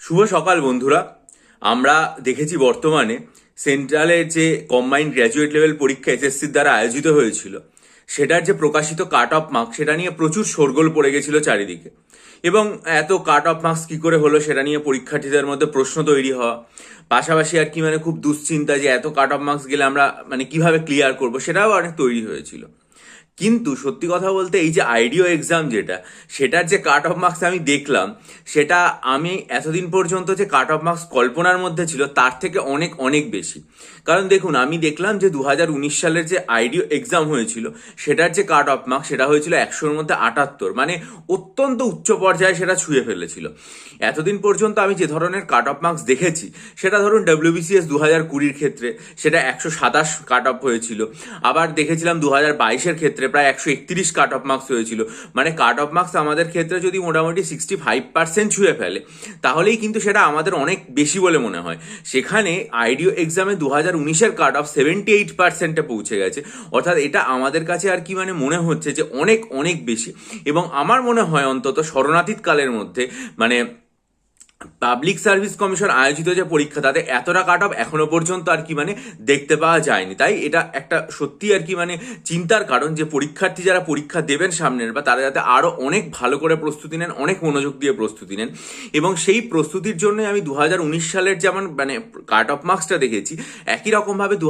শুভ সকাল, বন্ধুরা। আমরা দেখেছি বর্তমানে সেন্ট্রালের যে কম্বাইন্ড গ্র্যাজুয়েট লেভেল পরীক্ষা এসএসসির দ্বারা আয়োজিত হয়েছিল, সেটার যে প্রকাশিত কাট অফ মার্কস সেটা নিয়ে প্রচুর শোরগোল পড়ে গেছিল চারিদিকে। এবং এত কাট অফ মার্কস কী করে হলো, সেটা নিয়ে পরীক্ষার্থীদের মধ্যে প্রশ্ন তৈরি হওয়া, পাশাপাশি আর কি মানে খুব দুশ্চিন্তা যে এত কাট অফ মার্কস গেলে আমরা মানে কীভাবে ক্লিয়ার করব, সেটাও অনেক তৈরি হয়েছিল। কিন্তু সত্যি কথা বলতে এই যে আইডিও এক্সাম যেটা, সেটার যে কাট অফ মার্কস আমি দেখলাম, সেটা আমি এতদিন পর্যন্ত যে কাট অফ মার্কস কল্পনার মধ্যে ছিল, তার থেকে অনেক অনেক বেশি। কারণ দেখুন, আমি দেখলাম যে দু হাজার উনিশ সালের যে আইডিও এক্সাম হয়েছিল, সেটার যে কাট অফ মার্কস সেটা হয়েছিল একশোর মধ্যে আটাত্তর মানে অত্যন্ত উচ্চ পর্যায়ে সেটা ছুঁয়ে ফেলেছিল। এতদিন পর্যন্ত আমি যে ধরনের কাট অফ মার্কস দেখেছি, সেটা ধরুন ডাব্লিউবিসিএস দু হাজার কুড়ির ক্ষেত্রে, সেটা একশো সাতাশ কাট অফ হয়েছিল, আবার দেখেছিলাম দু হাজার বাইশের ক্ষেত্রে প্রায় একশো একত্রিশ কাট অফ মার্কস হয়েছিল। মানে কাট অফ মার্কস আমাদের ক্ষেত্রে যদি মোটামুটি সিক্সটি ফাইভ পার্সেন্ট ছুঁয়ে ফেলে, তাহলেই কিন্তু সেটা আমাদের অনেক বেশি বলে মনে হয়। সেখানে আইডিও এক্সামে দু হাজার উনিশের কাট অফ সেভেন্টি এইট পার্সেন্টে পৌঁছে গেছে। অর্থাৎ এটা আমাদের কাছে আর কি মানে মনে হচ্ছে যে অনেক অনেক বেশি। এবং আমার মনে হয় অন্তত শরণাতীত কালের মধ্যে মানে পাবলিক সার্ভিস কমিশন আয়োজিত যে পরীক্ষা, তাতে এতটা কাট অফ এখনও পর্যন্ত আর কি মানে দেখতে পাওয়া যায়নি। তাই এটা একটা সত্যি আর কি মানে চিন্তার কারণ যে পরীক্ষার্থী যারা পরীক্ষা দেবেন সামনের, বা তারা যাতে আরও অনেক ভালো করে প্রস্তুতি নেন, অনেক মনোযোগ দিয়ে প্রস্তুতি নেন। এবং সেই প্রস্তুতির জন্য আমি দু হাজার উনিশ সালের যেমন মানে কাট অফ মার্কসটা দেখেছি, একই রকমভাবে দু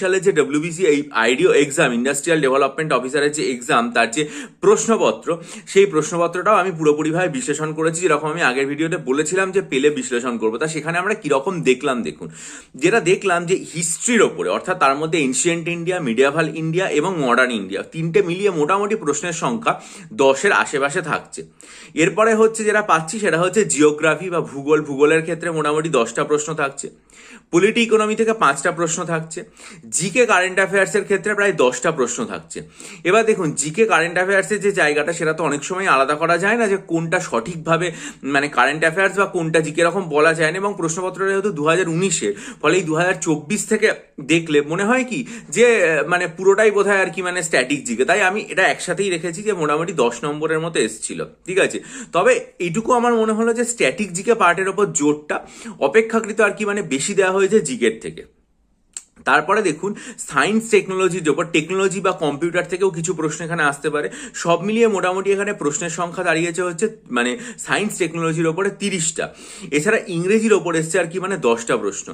সালের যে ডব্লিউবিসি এই আইডিও এক্সাম ইন্ডাস্ট্রিয়াল ডেভেলপমেন্ট অফিসারের যে এক্সাম তার যে প্রশ্নপত্র, সেই প্রশ্নপত্রটাও আমি পুরোপুরিভাবে বিশ্লেষণ করেছি। যেরকম আমি আগের ভিডিওতে বলেছিলাম যে পেলে বিশ্লেষণ করব। তা সেখানে আমরা কীরকম দেখলাম দেখুন। যেটা দেখলাম যে হিস্ট্রির ওপরে, অর্থাৎ তার মধ্যে এনশিয়েন্ট ইন্ডিয়া মিডিয়াভাল ইন্ডিয়া এবং মডার্ন ইন্ডিয়া তিনটে মিলিয়ে মোটামুটি প্রশ্নের সংখ্যা দশের আশেপাশে থাকছে। এরপরে হচ্ছে যেটা পাচ্ছি সেটা হচ্ছে জিওগ্রাফি বা ভূগোল। ভূগোলের ক্ষেত্রে মোটামুটি দশটা প্রশ্ন থাকছে। পলিটি ইকোনমি থেকে পাঁচটা প্রশ্ন থাকছে। জিকে কারেন্ট অ্যাফেয়ার্সের ক্ষেত্রে প্রায় দশটা প্রশ্ন থাকছে। এবার দেখুন জিকে কারেন্ট অ্যাফেয়ার্সের যে জায়গাটা, সেটা তো অনেক সময় আলাদা করা যায় না যে কোনটা সঠিকভাবে মানে কারেন্ট অ্যাফেয়ার্স বা কোনটা জিকে এরকম বলা যায় না, এবং প্রশ্নপত্রটা যেহেতু দু হাজার উনিশে, ফলে এই দু হাজার চব্বিশ থেকে দেখলে মনে হয় কি যে মানে পুরোটাই বোধ আর কি মানে স্ট্যাটিক জিকে। তাই আমি এটা একসাথেই রেখেছি যে মোটামুটি দশ নম্বরের মতো এসেছিল, ঠিক আছে? তবে এটুকু আমার মনে হলো যে স্ট্যাটিক জিকে পার্টের ওপর জোরটা অপেক্ষাকৃত আর কি মানে বেশি দেওয়া হয়েছে জিকের থেকে। তারপরে দেখুন সায়েন্স টেকনোলজির ওপর টেকনোলজি বা কম্পিউটার থেকেও কিছু প্রশ্ন এখানে আসতে পারে। সব মিলিয়ে মোটামুটি এখানে প্রশ্নের সংখ্যা দাঁড়িয়েছে হচ্ছে মানে সায়েন্স টেকনোলজির ওপরে তিরিশটা। এছাড়া ইংরেজির ওপর এসছে আর কি মানে দশটা প্রশ্ন।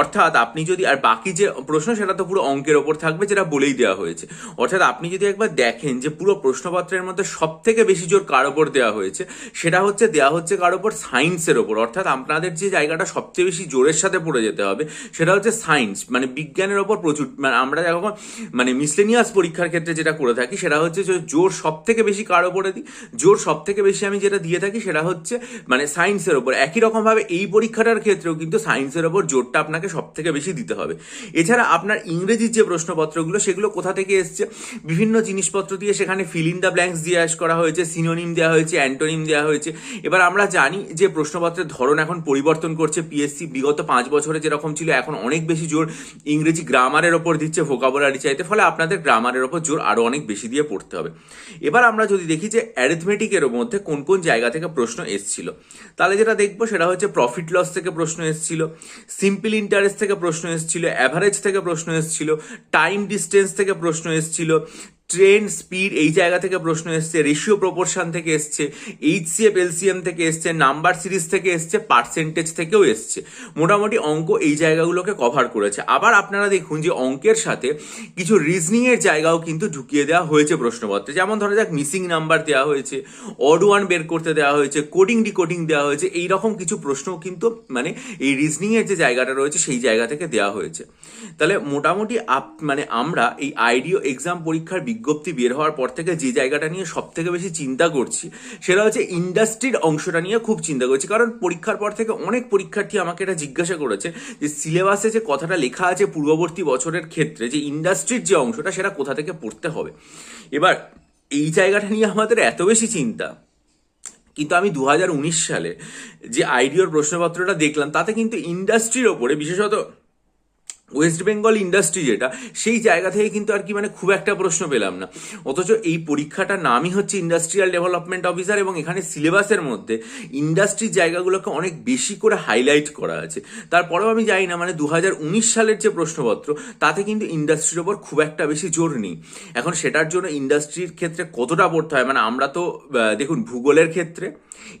অর্থাৎ আপনি যদি, আর বাকি যে প্রশ্ন সেটা তো পুরো অঙ্কের ওপর থাকবে যেটা বলেই দেওয়া হয়েছে। অর্থাৎ আপনি যদি একবার দেখেন যে পুরো প্রশ্নপত্রের মধ্যে সব থেকে বেশি জোর কার ওপর দেওয়া হয়েছে, সেটা হচ্ছে, দেওয়া হচ্ছে কার ওপর? সায়েন্সের ওপর। অর্থাৎ আপনাদের যে জায়গাটা সবচেয়ে বেশি জোরের সাথে পড়ে যেতে হবে, সেটা হচ্ছে সায়েন্স মানে বিজ্ঞানের ওপর প্রচুর মানে আমরা যখন মানে মিসলেনিয়াস পরীক্ষার ক্ষেত্রে যেটা করে থাকি সেটা হচ্ছে যে জোর সব থেকে বেশি কার ওপরে দিই? জোর সব থেকে বেশি আমি যেটা দিয়ে থাকি সেটা হচ্ছে মানে সায়েন্সের ওপর। একই রকমভাবে এই পরীক্ষাটার ক্ষেত্রেও কিন্তু সায়েন্সের ওপর জোরটা আপনাকে সব থেকে বেশি দিতে হবে। এছাড়া আপনার ইংরেজির যে প্রশ্নপত্রগুলো, সেগুলো কোথা থেকে এসছে? বিভিন্ন জিনিসপত্র দিয়ে সেখানে ফিল ইন দ্য ব্ল্যাঙ্কস দিয়ে আস করা হয়েছে সিনোনিম দেওয়া হয়েছে অ্যান্টোনিম দেওয়া হয়েছে। এবার আমরা জানি যে প্রশ্নপত্রের ধরন এখন পরিবর্তন করছে পিএসসি বিগত পাঁচ বছরে যেরকম ছিল, এখন অনেক বেশি জোর ইংরেজি গ্রামারের ওপর দিচ্ছে ভোকাবুলারি চাইতে, ফলে আপনাদের গ্রামারের ওপর জোর আরও অনেক বেশি দিয়ে পড়তে হবে। এবার আমরা যদি দেখি যে অ্যারিথমেটিকের মধ্যে কোন কোন জায়গা থেকে প্রশ্ন এসছিল। তাহলে যেটা দেখব সেটা হচ্ছে প্রফিট লস থেকে প্রশ্ন এসছিল সিম্পল ইন্টারেস্ট থেকে প্রশ্ন এসছিল অ্যাভারেজ থেকে প্রশ্ন এসছিল টাইম ডিস্টেন্স থেকে প্রশ্ন এসছিল ট্রেন স্পিড এই জায়গা থেকে প্রশ্ন এসছে রেশিও প্রপোর্শন থেকে এসছে এইচ এইচসিএফ এলসিএম থেকে এসছে নাম্বার সিরিজ থেকে এসছে পার্সেন্টেজ থেকেও এসছে। মোটামুটি অঙ্ক এই জায়গাগুলোকে কভার করেছে। আবার আপনারা দেখুন যে অঙ্কের সাথে কিছু রিজনিংয়ের জায়গাও কিন্তু ঢুকিয়ে দেওয়া হয়েছে প্রশ্নপত্রে। যেমন ধরা যাক মিসিং নাম্বার দেওয়া হয়েছে অড ওয়ান বের করতে দেওয়া হয়েছে কোডিং ডিকোডিং দেওয়া হয়েছে এই রকম কিছু প্রশ্ন কিন্তু মানে এই রিজনিংয়ের যে জায়গাটা রয়েছে সেই জায়গা থেকে দেওয়া হয়েছে। তাহলে মোটামুটি আপ মানে আমরা এই আইডিও এক্সাম পরীক্ষার বিজ্ঞপ্তি বের হওয়ার পর থেকে যে জায়গাটা নিয়ে সব থেকে বেশি চিন্তা করছি, সেটা হচ্ছে ইন্ডাস্ট্রির অংশটা নিয়ে খুব চিন্তা করছি। কারণ পরীক্ষার পর থেকে অনেক পরীক্ষার্থী আমাকে এটা জিজ্ঞাসা করেছে যে সিলেবাসে যে কথাটা লেখা আছে পূর্ববর্তী বছরের ক্ষেত্রে, যে ইন্ডাস্ট্রির যে অংশটা সেটা কোথা থেকে পড়তে হবে। এবার, এই জায়গাটা নিয়ে আমাদের এত বেশি চিন্তা। কিন্তু আমি দু হাজার উনিশ সালে যে আইডিওর প্রশ্নপত্রটা দেখলাম, তাতে কিন্তু ইন্ডাস্ট্রির ওপরে, বিশেষত ওয়েস্ট বেঙ্গল ইন্ডাস্ট্রি যেটা, সেই জায়গা থেকে কিন্তু আর কি মানে খুব একটা প্রশ্ন পেলাম না। অথচ এই পরীক্ষাটার নামই হচ্ছে ইন্ডাস্ট্রিয়াল ডেভেলপমেন্ট অফিসার এবং এখানে সিলেবাসের মধ্যে ইন্ডাস্ট্রির জায়গাগুলোকে অনেক বেশি করে হাইলাইট করা আছে। তারপরেও আমি জানি না মানে দু হাজার উনিশ সালের যে প্রশ্নপত্র, তাতে কিন্তু ইন্ডাস্ট্রির ওপর খুব একটা বেশি জোর নেই। এখন সেটার জন্য ইন্ডাস্ট্রির ক্ষেত্রে কতটা পড়তে হয় মানে আমরা তো দেখুন ভূগোলের ক্ষেত্রে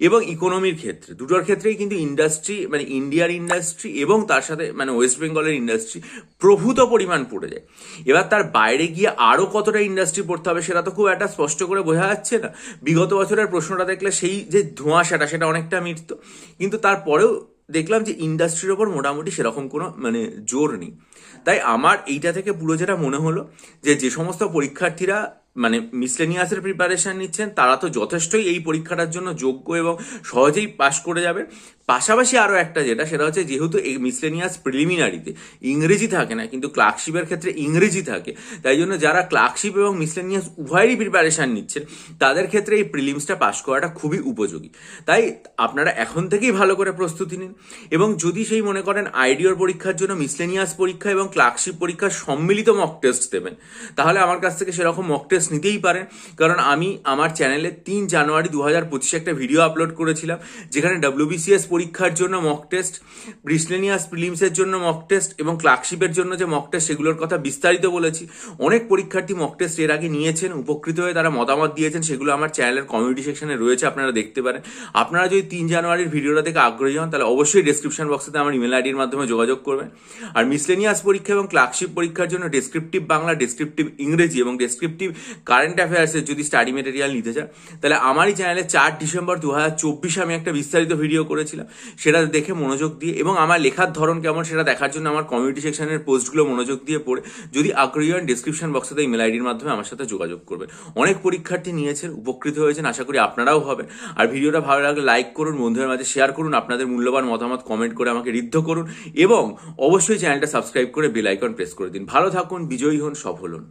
এবং ইকোনমির ক্ষেত্রে, দুটোর ক্ষেত্রেই কিন্তু ইন্ডাস্ট্রি মানে ইন্ডিয়ার ইন্ডাস্ট্রি এবং তার সাথে মানে ওয়েস্ট বেঙ্গলের ইন্ডাস্ট্রি প্রভূত পরিমাণ পড়ে যায়। এবার তার বাইরে গিয়ে আরও কতটা ইন্ডাস্ট্রি পড়তে হবে সেটা তো খুব একটা স্পষ্ট করে বোঝা যাচ্ছে না। বিগত বছরের প্রশ্নটা দেখলে সেই যে ধোঁয়াশাটা, সেটা অনেকটা মিটত। কিন্তু তারপরেও দেখলাম যে ইন্ডাস্ট্রির ওপর মোটামুটি সেরকম কোনো মানে জোর নেই। তাই আমার এইটা থেকে পুরো যেটা মনে হলো যে যে সমস্ত পরীক্ষার্থীরা মানে মিসলেনিয়াসের প্রিপারেশান নিচ্ছেন, তারা তো যথেষ্টই এই পরীক্ষাটার জন্য যোগ্য এবং সহজেই পাশ করে যাবে। পাশাপাশি আরও একটা যেটা, সেটা হচ্ছে যেহেতু এই মিসলেনিয়াস প্রিলিমিনারিতে ইংরেজি থাকে না, কিন্তু ক্লার্কশিপের ক্ষেত্রে ইংরেজি থাকে, তাই জন্য যারা ক্লার্কশিপ এবং মিসলেনিয়াস উভয়েরই প্রিপারেশান নিচ্ছেন, তাদের ক্ষেত্রে এই প্রিলিমসটা পাশ করাটা খুবই উপযোগী। তাই আপনারা এখন থেকেই ভালো করে প্রস্তুতি নিন এবং যদি সেই মনে করেন আইডিওর পরীক্ষার জন্য মিসলেনিয়াস পরীক্ষা এবং ক্লার্কশিপ পরীক্ষার সম্মিলিত মক টেস্ট দেবেন, তাহলে আমার কাছ থেকে সেরকম মক টেস্ট নিতেই পারেন। কারণ আমি আমার চ্যানেলে তিন জানুয়ারি দু হাজার পঁচিশে একটা ভিডিও আপলোড করেছিলাম, যেখানে ডাব্লিউবিসিএস পরীক্ষার জন্য মক টেস্ট ব্রিসলেনিয়াস প্রিলিমসের জন্য মক টেস্ট এবং ক্লার্কশিপের জন্য যে মক টেস্ট সেগুলোর কথা বিস্তারিত বলেছি। অনেক পরীক্ষার্থী মক টেস্ট এর আগে নিয়েছেন, উপকৃত হয়ে তারা মতামত দিয়েছেন, সেগুলো আমার চ্যানেলের কমিউনিটি সেকশনে রয়েছে, আপনারা দেখতে পারেন। আপনারা যদি তিন জানুয়ারির ভিডিওটা থেকে আগ্রহী হন, তাহলে অবশ্যই ডেসক্রিপশন বক্সেতে আমার ইমেল আইডির মাধ্যমে যোগাযোগ করবেন। আর মিসলেনিয়াস পরীক্ষা এবং ক্লার্কশিপ পরীক্ষার জন্য ডেসক্রিপটিভ বাংলা ডেসক্রিপটিভ ইংরেজি এবং ডেসক্রিপটিভ কারেন্ট অ্যাফেয়ার্সের যদি স্টাডি মেটেরিয়াল নিতে চান, তাহলে আমারই চ্যানেলে চার ডিসেম্বর দু আমি একটা বিস্তারিত ভিডিও করেছিলাম। সেটা দেখে মনোযোগ দিয়ে এবং আমার লেখার ধরন কেমন সেটা দেখার জন্য আমার কমিউনিটি সেকশনের পোস্টগুলো মনোযোগ দিয়ে পড়ে। যদি আগ্রহী হন ডিসক্রিপশন বক্সে ইমেল আইডির মাধ্যমে আমার সাথে যোগাযোগ করবেন। অনেক পরীক্ষার্থী নিয়েছেন, উপকৃত হয়েছেন, আশা করি আপনারাও হবেন। আর ভিডিওটা ভালো লাগলে লাইক করুন, বন্ধুদের মাঝে শেয়ার করুন, আপনাদের মূল্যবান মতামত কমেন্ট করে আমাকে ঋদ্ধ করুন এবং অবশ্যই চ্যানেলটা সাবস্ক্রাইব করে বেল আইকন প্রেস করে দিন। ভালো থাকুন, বিজয়ী হন, সফল হন।